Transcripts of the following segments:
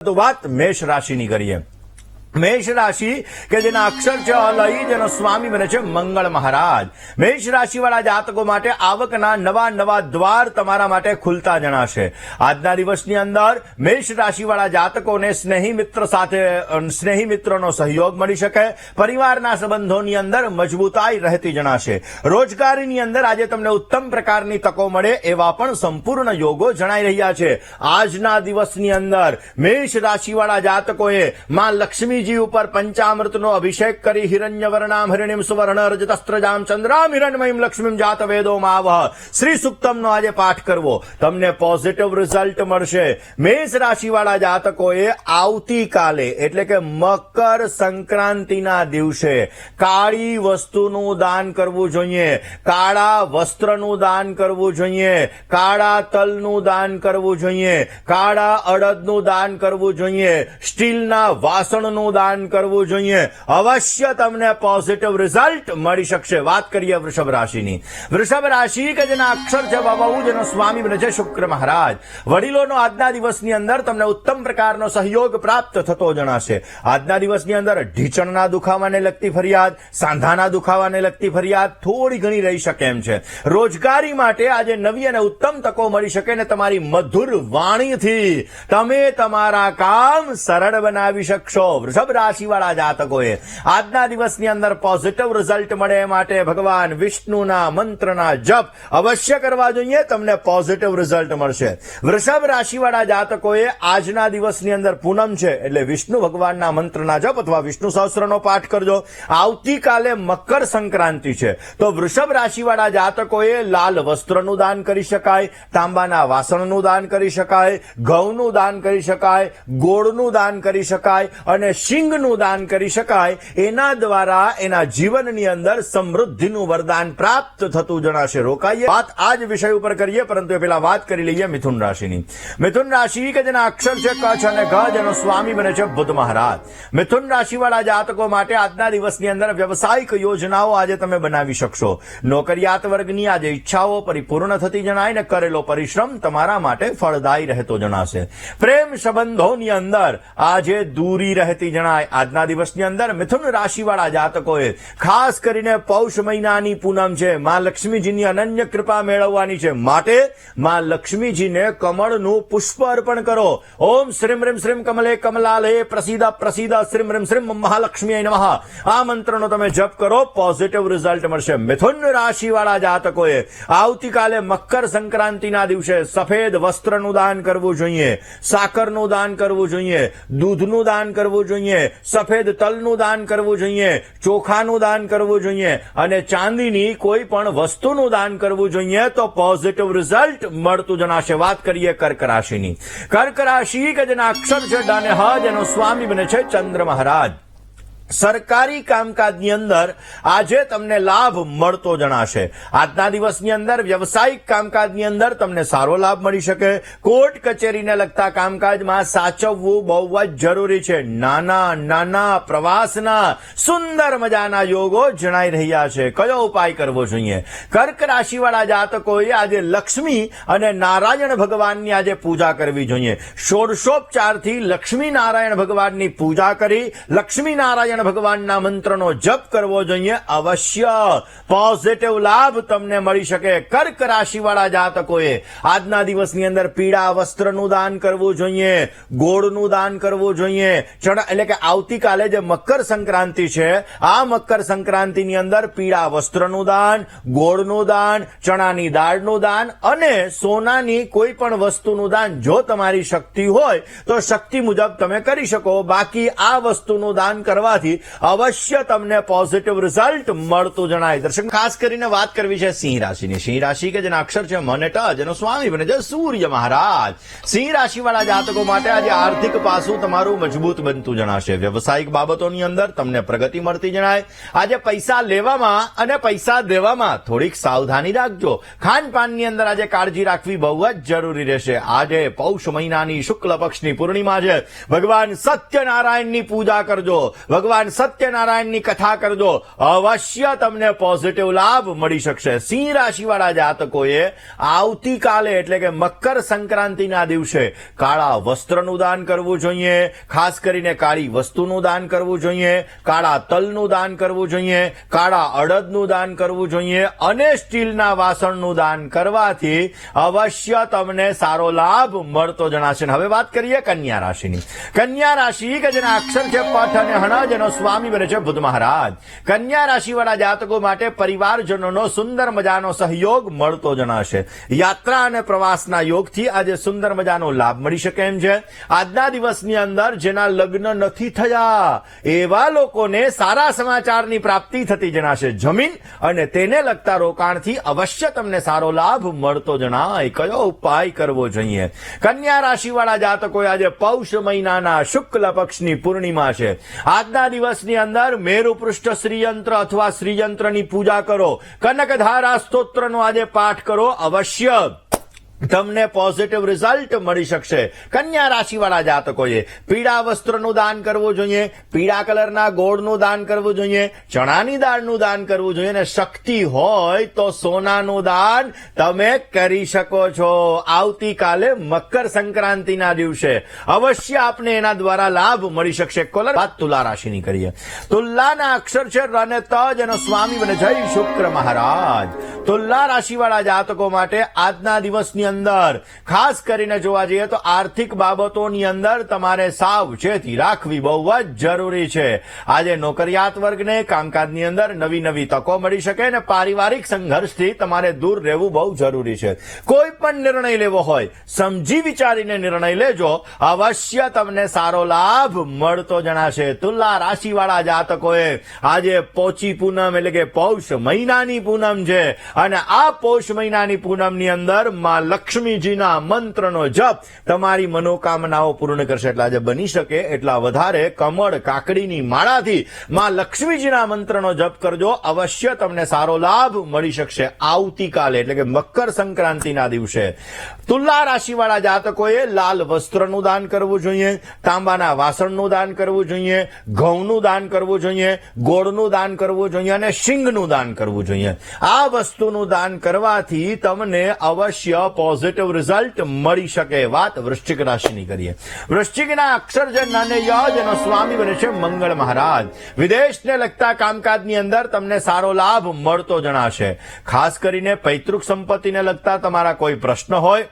તો વાત મેષ રાશિની કરીએ. મેષ રાશિ કે જેના અક્ષર છે જેનો સ્વામી બને છે મંગળ મહારાજ મેષ રાશિવાળા જાતકો માટે આવકના નવા નવા દ્વાર તમારા માટે ખુલતા જણાશે આજના દિવસની અંદર મેષ રાશિવાળા જાતકોને સ્નેહી મિત્ર સાથે સ્નેહી મિત્રોનો સહયોગ મળી શકે પરિવારના સંબંધોની અંદર મજબૂતાઈ રહેતી જણાશે રોજગારીની અંદર આજે તમને ઉત્તમ પ્રકારની તકો મળે એવા પણ સંપૂર્ણ યોગો જણાઈ રહ્યા છે આજના દિવસની અંદર મેષ રાશિવાળા જાતકોએ માં લક્ષ્મીજી ઉપર પંચામૃતનો અભિષેક કરી હિરણ્યવર્ણામ હિરણ્યમ સુવર્ણ રજતસ્ત્રજામ ચંદ્રામ હિરણમયમ લક્ષ્મીમ જાત વેદોમાં આવહ શ્રી સુક્તમનો આજે પાઠ કરવો. તમને પોઝિટિવ રિઝલ્ટ મળશે. મેષ રાશિવાળા જાતકોએ આવતીકાલે, એટલે કે મકર સંક્રાંતિના દિવસે, કાળી વસ્તુનું દાન કરવું જોઈએ. કાળા વસ્ત્રનું દાન કરવું જોઈએ. કાળા તલનું દાન કરવું જોઈએ. કાળા અડદનું દાન કરવું જોઈએ. સ્ટીલના વાસણનું દાન કરવું જોઈએ. અવશ્ય તમને પોઝિટિવ રિઝલ્ટ મળી શકશે. વાત કરીએ વૃષભ રાશિની. વૃષભ રાશિ કે જેના અક્ષર છે બાબુ જેનો સ્વામી બને છે શુક્ર મહારાજ. વડીલોનો આજના દિવસની અંદર તમને ઉત્તમ પ્રકારનો સહયોગ પ્રાપ્ત થતો જણાશે. આજના દિવસની અંદર ઢીચણના દુખાવાને લગતી ફરિયાદ, સાંધાના દુખાવાને લગતી ફરિયાદ થોડી ઘણી રહી શકે એમ છે. રોજગારી માટે આજે નવી અને ઉત્તમ તકો મળી શકે ને તમારી મધુર વાણીથી તમે તમારા કામ સરળ બનાવી શકશો. વૃષભ રાશિવાળા જાતકોએ આજના દિવસની અંદર પોઝિટિવ રિઝલ્ટ મળે માટે ભગવાન વિષ્ણુના મંત્રના જપ અવશ્ય કરવા જોઈએ, તમને પોઝિટિવ રિઝલ્ટ મળશે. વૃષભ રાશિવાળા જાતકોએ આજના દિવસની અંદર પૂનમ છે, એટલે વિષ્ણુ ભગવાનના મંત્રના જપ અથવા વિષ્ણુ સહસ્ત્રનો પાઠ કરજો. આવતીકાલે મકર સંક્રાંતિ છે, તો વૃષભ રાશિવાળા જાતકોએ લાલ વસ્ત્રનું દાન કરી શકાય, તાંબાના વાસણનું દાન કરી શકાય, ઘઉંનું દાન કરી શકાય, ગોળનું દાન કરી શકાય અને શિંગનું દાન કરી શકાય. એના દ્વારા એના જીવનની અંદર સમૃદ્ધિનું વરદાન પ્રાપ્ત થતું જણાશે. રોકાઈએ. વાત આ જ વિષય ઉપર કરીએ, પરંતુ એ પેલા વાત કરી લઈએ મિથુન રાશિની. મિથુન રાશિ કે જેના અક્ષર છે કચ્છ અને ગજ જેનો સ્વામી બને છે બુદ્ધ મહારાજ. મિથુન રાશિવાળા જાતકો માટે આજના દિવસની અંદર વ્યવસાયિક યોજનાઓ આજે તમે બનાવી શકશો. નોકરિયાત વર્ગની આજે ઈચ્છાઓ પરિપૂર્ણ થતી જણાય ને કરેલો પરિશ્રમ તમારા માટે ફળદાયી રહેતો જણાશે. પ્રેમ સંબંધોની અંદર આજે દૂરી રહેતી જણાય, આજના દિવસની અંદર મિથુન રાશિવાળા જાતકોએ, ખાસ કરીને પૌષ મહિનાની પૂનમ છે, માં લક્ષ્મીજીની અનન્ય કૃપા મેળવવાની છે. માટે માં લક્ષ્મીજીને કમળનું પુષ્પ અર્પણ કરો. ઓમ શ્રીમ રીમ શ્રીમ કમલે કમલાલય પ્રસિદ્ધ પ્રસિદ્ધ શ્રીમ રીમ શ્રીમ મહાલક્ષ્મી નમઃ. આ મંત્રનો તમે જપ કરો પોઝિટિવ રિઝલ્ટ મળશે. મિથુન રાશિવાળા જાતકોએ, આવતીકાલે મકર સંક્રાંતિના દિવસે સફેદ વસ્ત્રનું દાન કરવું જોઈએ, સાકરનું દાન કરવું જોઈએ, દૂધનું દાન કરવું જોઈએ સફેદ તલનું દાન કરવું જોઈએ, ચોખાનું દાન કરવું જોઈએ અને ચાંદીની કોઈ પણ વસ્તુનું દાન કરવું જોઈએ તો પોઝિટિવ રિઝલ્ટ મળતું જણાશે વાત કરીએ કર્ક રાશિની કર્ક રાશિ કે જેના અક્ષર છે ડ અને હ જેનો સ્વામી બને છે ચંદ્ર મહારાજ. સરકારી કામકાજની અંદર આજે તમને લાભ મળતો જણાશે. આજના દિવસની અંદર વ્યવસાયિક કામકાજની અંદર તમને સારો લાભ મળી શકે. કોર્ટ કચેરીને લગતા કામકાજમાં સાચવવું બહુ જ જરૂરી છે. નાના નાના, પ્રવાસના, સુંદર મજાના યોગો જણાઈ રહ્યા છે. કયો ઉપાય કરવો જોઈએ? કર્ક રાશિવાળા જાતકોએ આજે લક્ષ્મી અને નારાયણ ભગવાનની આજે પૂજા કરવી જોઈએ. ષોડશોપચારથી લક્ષ્મી નારાયણ ભગવાનની પૂજા કરી લક્ષ્મી નારાયણ ભગવાનના મંત્રનો જપ કરવો જોઈએ અવશ્ય. પોઝિટિવ લાભ તમને મળી શકે કર્ક રાશિવાળા જાતકોએ. આજના દિવસની અંદર પીળા વસ્ત્રનું દાન કરવું જોઈએ, ગોળનું દાન કરવું જોઈએ. એટલે કે આવતીકાલે જે મકર સંક્રાંતિ છે, આ મકર સંક્રાંતિની અંદર પીળા વસ્ત્રનું દાન, ગોળનું દાન, ચણાની દાળનું દાન અને સોનાની કોઈ પણ વસ્તુનું દાન. જો તમારી શક્તિ હોય તો શક્તિ મુજબ તમે કરી શકો. બાકી આ વસ્તુનું દાન કરવાથી અવશ્ય તમને પોઝિટિવ રિઝલ્ટ મળતું જણાય. દર્શક, ખાસ કરીને વાત કરવી છે સિંહ રાશિની. સિંહ રાશિ કે જેના અક્ષર છે મન ટ જેનો સ્વામી બને છે સૂર્ય મહારાજ. સિંહ રાશિવાળા જાતકો માટે આજે આર્થિક પાસું તમારું મજબૂત બનતું જણાશે. વ્યવસાયિક બાબતોની અંદર તમને પ્રગતિ મળતી જણાય. આજે પૈસા લેવામાં અને પૈસા દેવામાં થોડીક સાવધાની રાખજો. ખાનપાનની અંદર આજે કાળજી રાખવી બહુ જ જરૂરી રહેશે. આજે પૌષ મહિનાની શુક્લ પક્ષની પૂર્ણિમા છે. ભગવાન સત્યનારાયણની પૂજા કરજો. ભગવાન ભગવાન સત્યનારાયણની કથા કરજો અવશ્ય તમને પોઝિટિવ લાભ મળી શકશે. સિંહ રાશિવાળા જાતકોએ આવતીકાલે એટલે કે મકર સંક્રાંતિના દિવસે કાળા વસ્ત્રનું દાન કરવું જોઈએ. ખાસ કરીને કાળી વસ્તુનું દાન કરવું જોઈએ. કાળા તલનું દાન કરવું જોઈએ. કાળા અડદનું દાન કરવું જોઈએ. અને સ્ટીલના વાસણનું દાન કરવાથી અવશ્ય તમને સારો લાભ મળતો જણાશે. હવે વાત કરીએ કન્યા રાશિની. કન્યા રાશિ કે જેના અક્ષર છે પઠ અને હણ જેનો સ્વામી બને છે બુધ મહારાજ. કન્યા રાશિવાળા જાતકો માટે પરિવારજનોનો સુંદર મજાનો સહયોગ મળતો જણાશે. યાત્રા અને પ્રવાસના યોગથી આજે સુંદર મજાનો લાભ મળી શકે એમ છે. આજના દિવસની અંદર જેના લગ્ન નથી થયા, એવા લોકોને સારા સમાચારની પ્રાપ્તિ થતી જણાશે જમીન અને તેને લગતા રોકાણથી અવશ્ય તમને સારો લાભ મળતો જણાય. કયો ઉપાય કરવો જોઈએ? કન્યા રાશિવાળા જાતકોએ આજે પૌષ મહિનાના શુક્લ પક્ષની પૂર્ણિમા છે. આજના દિવસની અંદર મેરુપૃષ્ઠ શ્રીયંત્ર અથવા શ્રીયંત્રની પૂજા કરો કનકધારા સ્તોત્રનો આજે પાઠ કરો અવશ્ય તમને પોઝિટિવ રિઝલ્ટ મળી શકશે. કન્યા રાશિવાળા જાતકોએ પીળા વસ્ત્રનું દાન કરવું જોઈએ, પીળા કલરના ગોળનું દાન કરવું જોઈએ, ચણાની દાળનું દાન કરવું જોઈએ અને શક્તિ હોય તો સોનાનું દાન તમે કરી શકો છો. આવતીકાલે મકર સંક્રાંતિના દિવસે અવશ્ય આપને એના દ્વારા લાભ મળી શકશે. કોલર વાત તુલા રાશિની કરીએ. તુલાના અક્ષર છે રને અને એનો સ્વામી બને. જય શુક્ર મહારાજ. તુલા રાશિવાળા જાતકો માટે આજના દિવસની અંદર. ખાસ કરીને જોવા જઈએ તો આર્થિક બાબતોની અંદર તમારે સાવચેતી રાખવી બહુ જ જરૂરી છે. આજે નોકરિયાત વર્ગને કામકાજની અંદર નવી નવી તકો મળી શકે અને પારિવારિક સંઘર્ષથી તમારે દૂર રહેવું બહુ જરૂરી છે. કોઈ પણ નિર્ણય લેવો હોય, સમજી વિચારીને નિર્ણય લેજો. અવશ્ય તમને સારો લાભ મળતો જણાશે. તુલા રાશિવાળા જાતકોએ આજે પોચી પૂનમ એટલે કે પૌષ મહિનાની પૂનમ છે. અને આ પૌષ મહિનાની પૂનમની અંદરમાં લક્ષ્મીજીના મંત્રનો જપ તમારી મનોકામનાઓ પૂર્ણ કરશે. એટલે આજે બની શકે એટલા વધારે કમળ કાકડીની માળાથી માં લક્ષ્મીજીના મંત્રનો જપ કરજો. અવશ્ય તમને સારો લાભ મળી શકશે આવતીકાલે, એટલે કે મકર સંક્રાંતિના દિવસે. તુલા રાશિવાળા જાતકોએ લાલ વસ્ત્રનું દાન કરવું જોઈએ, તાંબાના વાસણનું દાન કરવું જોઈએ, ઘઉંનું દાન કરવું જોઈએ, ગોળનું દાન કરવું જોઈએ અને શિંગનું દાન કરવું જોઈએ. આ વસ્તુનું દાન કરવાથી તમને અવશ્ય પોઝિટિવ રિઝલ્ટ મળી શકે વાત વૃશ્ચિક રાશિની કરીએ. વૃશ્ચિકના અક્ષરજન નાને યજ એનો સ્વામી બને છે મંગળ મહારાજ. વિદેશને લગતા કામકાજની અંદર તમને સારો લાભ મળતો જણાશે. ખાસ કરીને પૈતૃક સંપત્તિને લગતા તમારા કોઈ પ્રશ્ન હોય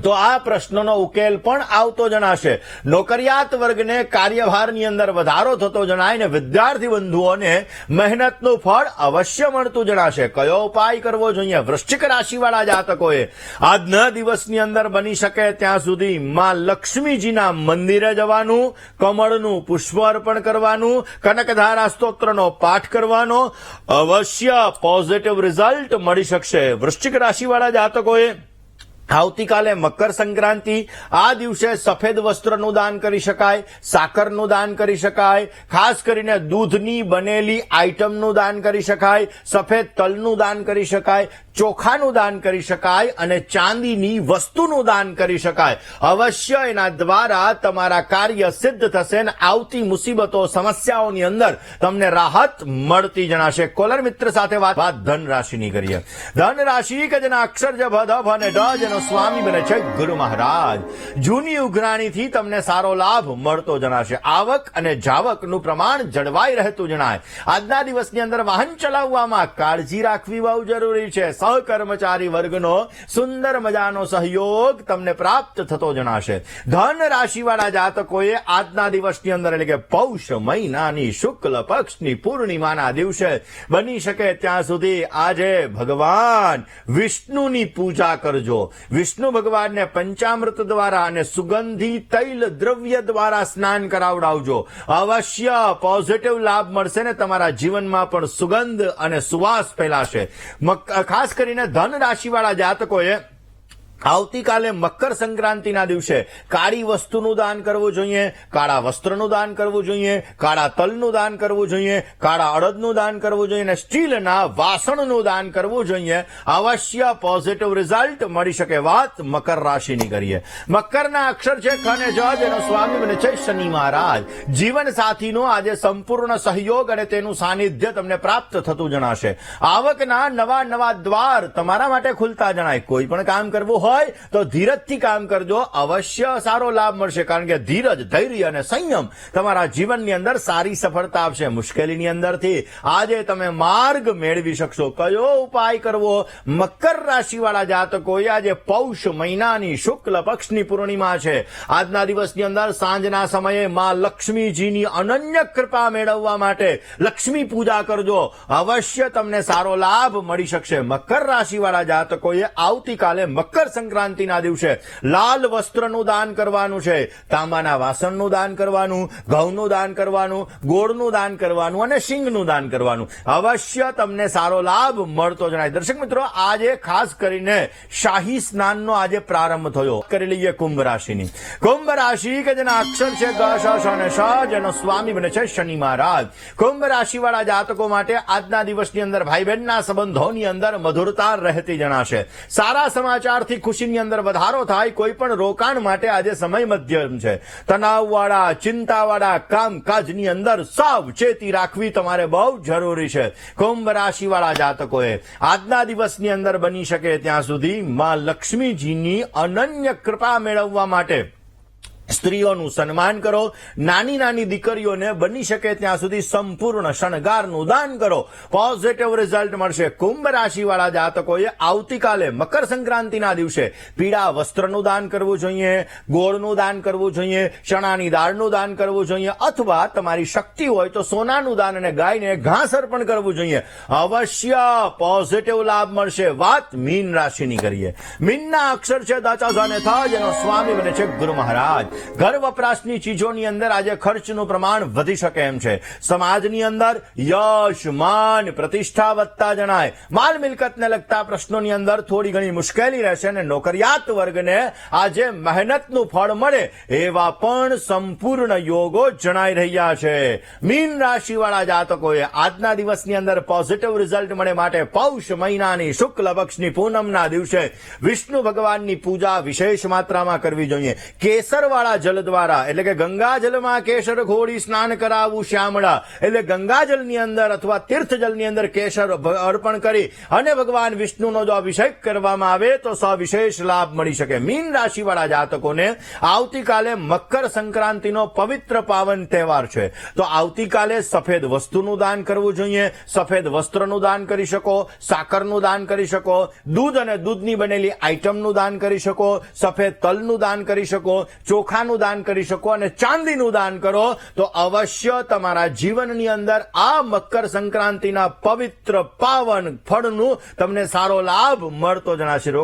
તો આ પ્રશ્નનો ઉકેલ પણ આવતો જણાશે. નોકરિયાત વર્ગને કાર્યભારની અંદર વધારો થતો જણાય ને વિદ્યાર્થી બંધુઓને મહેનતનું ફળ અવશ્ય મળતું જણાશે. કયો ઉપાય કરવો જોઈએ? વૃશ્ચિક રાશિવાળા જાતકોએ આજના દિવસની અંદર બની શકે ત્યાં સુધી માં લક્ષ્મીજીના મંદિરે જવાનું, કમળનું પુષ્પ અર્પણ કરવાનું, કનકધારા સ્તોત્રનો પાઠ કરવાનો, અવશ્ય પોઝિટિવ રિઝલ્ટ મળી શકશે. વૃશ્ચિક રાશિવાળા જાતકોએ આવતીકાલે મકર સંક્રાંતિ. આ દિવસે સફેદ વસ્ત્રનું દાન કરી શકાય, સાકરનું દાન કરી શકાય, ખાસ કરીને દૂધની બનેલી આઇટમનું દાન કરી શકાય, સફેદ તલનું દાન કરી શકાય ચોખાનું દાન કરી શકાય અને ચાંદીની વસ્તુનું દાન કરી શકાય. અવશ્ય એના દ્વારા તમારા કાર્ય સિદ્ધ થશે અને આવતી મુસીબતો, સમસ્યાઓની અંદર તમને રાહત મળતી જણાશે. કોલર મિત્ર સાથે વાત વાત ધન કરીએ. ધન કે જેના અક્ષર જ ભ અને ડ જેનો સ્વામી બને છે ગુરુ મહારાજ. જૂની ઉઘરાણીથી તમને સારો લાભ મળતો જણાશે. આવક અને જાવકનું પ્રમાણ જળવાઈ રહેતું જણાય. આજના દિવસની અંદર વાહન ચલાવવામાં કાળજી રાખવી બહુ જરૂરી છે. સહકર્મચારી વર્ગનો સુંદર મજાનો સહયોગ તમને પ્રાપ્ત થતો જણાશે. ધન રાશિવાળા જાતકોએ આજના દિવસની અંદર એટલે કે પૌષ મહિનાની શુક્લ પક્ષની પૂર્ણિમાના દિવસે બની શકે ત્યાં સુધી આજે ભગવાન વિષ્ણુની પૂજા કરજો. વિષ્ણુ ભગવાનને પંચામૃત દ્વારા અને સુગંધી તૈલ દ્રવ્ય દ્વારા સ્નાન કરાવડાવજો. અવશ્ય પોઝિટિવ લાભ મળશે ને તમારા જીવનમાં પણ સુગંધ અને સુવાસ ફેલાશે. મક- ખાસ કરીને ધન રાશિવાળા જાતકોએ આવતીકાલે મકર સંક્રાંતિના દિવસે કાળી વસ્તુનું દાન કરવું જોઈએ, કાળા વસ્ત્રનું દાન કરવું જોઈએ, કાળા તલનું દાન કરવું જોઈએ, કાળા અડદનું દાન કરવું જોઈએ અને સ્ટીલના વાસણનું દાન કરવું જોઈએ. અવશ્ય પોઝિટિવ રિઝલ્ટ મળી શકે વાત મકર રાશિની કરીએ. મકરના અક્ષર છે ખને જજ એનો સ્વામી બને છે શનિ મહારાજ. જીવન સાથીનો આજે સંપૂર્ણ સહયોગ અને તેનું સાનિધ્ય તમને પ્રાપ્ત થતું જણાશે. આવકના નવા નવા દ્વાર તમારા માટે ખુલતા જણાય. કોઈ પણ કામ કરવું હોય તો ધીરજથી કામ કરજો. અવશ્ય સારો લાભ મળશે, કારણ કે ધીરજ, ધૈર્ય અને સંયમ તમારા જીવનની અંદર સારી સફળતા આપશે. મુશ્કેલીની અંદરથી આજે તમે માર્ગ મેળવી શકશો. કયો ઉપાય કરવો? મકર રાશિવાળા જાતકોએ આજે પૌષ મહિનાની શુક્લ પક્ષની પૂર્ણિમા છે. આજના દિવસની અંદર સાંજના સમયે માં લક્ષ્મીજીની અનન્ય કૃપા મેળવવા માટે લક્ષ્મી પૂજા કરજો. અવશ્ય તમને સારો લાભ મળી શકશે. મકર રાશિવાળા જાતકોએ આવતીકાલે મકર સંક્રાંતિના દિવસે લાલ વસ્ત્રનું દાન કરવાનું છે, તાંબાના વાસણનું દાન કરવાનું, ઘઉંનું દાન કરવાનું, ગોળનું દાન કરવાનું અને સિંગનું દાન કરવાનું. અવશ્ય તમને સારો લાભ મળતો જણાય. દર્શક મિત્રો, આજે ખાસ કરીને શાહી સ્નાનનો આજે પ્રારંભ થયો. કરી લઈએ કુંભ રાશિની. કુંભ રાશિ કે જેના અક્ષર છે જેનો સ્વામી બને છે શનિ મહારાજ. કુંભ રાશિવાળા જાતકો માટે આજના દિવસની અંદર ભાઈ બહેનના સંબંધોની અંદર મધુરતા રહેતી જણાશે. સારા સમાચારથી ખુશીની અંદર વધારો થાય કોઈ પણ રોકાણ માટે આજે સમય મધ્યમ છે. તણાવવાળા, ચિંતાવાળા કામકાજની અંદર સાવચેતી રાખવી તમારે બહુ જરૂરી છે. કુંભ રાશિવાળા જાતકોએ આજના દિવસની અંદર બની શકે ત્યાં સુધી માં લક્ષ્મીજીની અનન્ય કૃપા મેળવવા માટે સ્ત્રીઓનું સન્માન કરો, નાની નાની દીકરીઓને બની શકે ત્યાં સુધી સંપૂર્ણ શણગારનું દાન કરો. પોઝિટિવ રિઝલ્ટ મળશે. કુંભ રાશિવાળા જાતકોએ આવતીકાલે મકર સંક્રાંતિના દિવસે પીળા વસ્ત્રનું દાન કરવું જોઈએ, ગોળનું દાન કરવું જોઈએ, ચણાની દાળનું દાન કરવું જોઈએ, અથવા તમારી શક્તિ હોય તો સોનાનું દાન અને ગાયને ઘાસ અર્પણ કરવું જોઈએ. અવશ્ય પોઝિટિવ લાભ મળશે. વાત મીન રાશિની કરીએ. મીનના અક્ષર છે દાચા જાને થા જેનો સ્વામી બને છે ગુરુ મહારાજ. ઘર વપરાશની ચીજોની અંદર આજે ખર્ચનું પ્રમાણ વધી શકે એમ છે. સમાજની અંદર યશ, માન, પ્રતિષ્ઠા વધતા જણાય. માલ મિલકતને લગતા પ્રશ્નોની અંદર થોડી ઘણી મુશ્કેલી રહેશે અને નોકરિયાત વર્ગને આજે મહેનતનું ફળ મળે એવા પણ સંપૂર્ણ યોગો જણાઈ રહ્યા છે. મીન રાશિવાળા જાતકોએ આજના દિવસની અંદર પોઝિટિવ રિઝલ્ટ મળે માટે પૌષ મહિનાની શુક્લ પક્ષની પૂનમના દિવસે વિષ્ણુ ભગવાનની પૂજા વિશેષ માત્રામાં કરવી જોઈએ. કેસરવાળા જલ દ્વારા, એટલે કે ગંગાજલમાં કેસર ઘોડી સ્નાન કરાવવું શ્યામળા. એટલે ગંગાજલની અંદર અથવા તીર્થજલની અંદર કેસર અર્પણ કરી અને ભગવાન વિષ્ણુનો જો અભિષેક કરવામાં આવે તો સવિશેષ લાભ મળી શકે. મીન રાશિવાળા જાતકોને આવતીકાલે મકર સંક્રાંતિનો પવિત્ર પાવન તહેવાર છે. તો આવતીકાલે સફેદ વસ્તુનું દાન કરવું જોઈએ. સફેદ વસ્ત્રનું દાન કરી શકો, સાકરનું દાન કરી શકો, દૂધ અને દૂધની બનેલી આઈટમનું દાન કરી શકો, સફેદ તલનું દાન કરી શકો ચોખાનું દાન કરી શકો અને ચાંદીનું દાન કરો, તો અવશ્ય તમારા જીવનની અંદર આ મકર સંક્રાંતિના પવિત્ર પાવન ફળનું તમને સારો લાભ મળતો જણાશે.